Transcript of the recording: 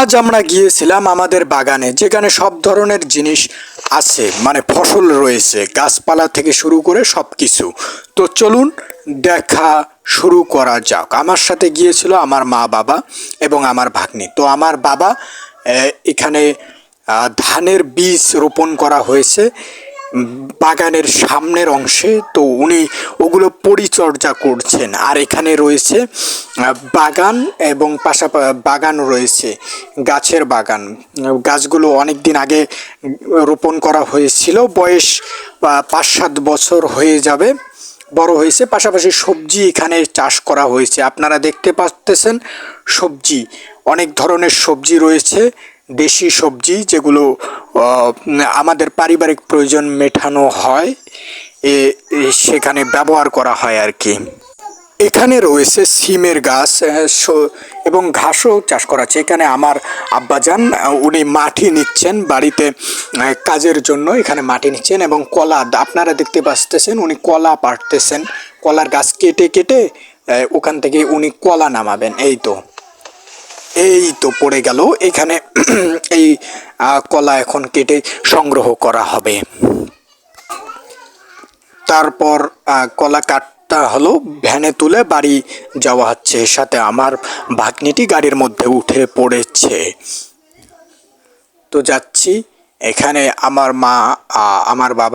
আজ আমরা গিয়েছিলাম আমাদের বাগানে, যেখানে সব ধরনের জিনিস আছে মানে ফসল রয়েছে, গাছপালা থেকে শুরু করে সব কিছু তো চলুন দেখা শুরু করা যাক। আমার সাথে গিয়েছিল আমার মা বাবা এবং আমার ভাগ্নি। তো আমার বাবা এখানে ধানের বীজ রোপণ করা হয়েছে। বাগানের সামনের অংশে, তো উনি ওগুলো পরিচর্যা করছেন। আর এখানে রয়েছে বাগান এবং পাশাপাশি বাগান রয়েছে, গাছের বাগান। গাছগুলো অনেক দিন আগে রোপণ করা হয়েছিল। বয়স পাঁচ সাত বছর হয়ে যাবে। বড় হয়েছে, পাশাপাশি সবজি এখানে চাষ করা হয়েছে। আপনারা দেখতে পাচ্তেছেন সবজি, অনেক ধরনের সবজি রয়েছে। দেশি সবজি যেগুলো আমাদের পারিবারিক প্রয়োজন মেটানো হয়, এ সেখানে ব্যবহার করা হয় আর কি। এখানে রয়েছে সিমের গাছ এবং ঘাসও চাষ করা আছে এখানে আমার আব্বাজান উনি মাটি নিচ্ছেন বাড়িতে কাজের জন্য এখানে মাটি নিচ্ছেন এবং কলা, আপনারা দেখতে পাচ্তেছেন উনি কলা পাড়তেছেন। কলার গাছ কেটে কেটে ওখান থেকে উনি কলা নামাবেন, এই তো। এই তো পড়ে গেল। এখানে এই কলা এখন কেটে সংগ্রহ করা হবে। তারপর কলা কাটটা হলো ভ্যানে তুলে বাড়ি যাওয়া হচ্ছে। সাথে আমার ভাগ্নিটি গাড়ির মধ্যে উঠে পড়েছে। তো যাচ্ছি। এখানে আমার মা আমার বাবা